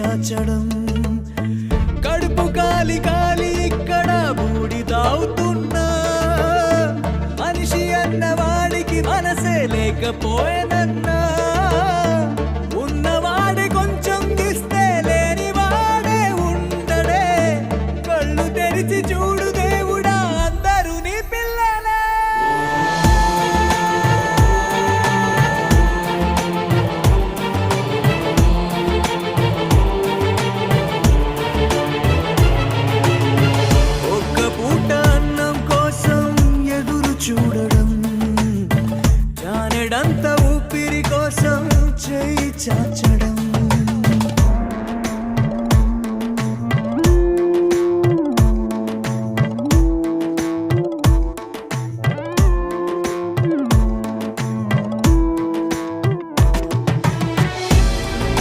చాచడం. కడుపు కాలి కాలి ఇక్కడ బూడి తాగుతున్నా. మనిషి అన్నవాడికి మనసే లేకపోయినా నిన్నంత ఊపిరి కోసం చేయి చాచడం.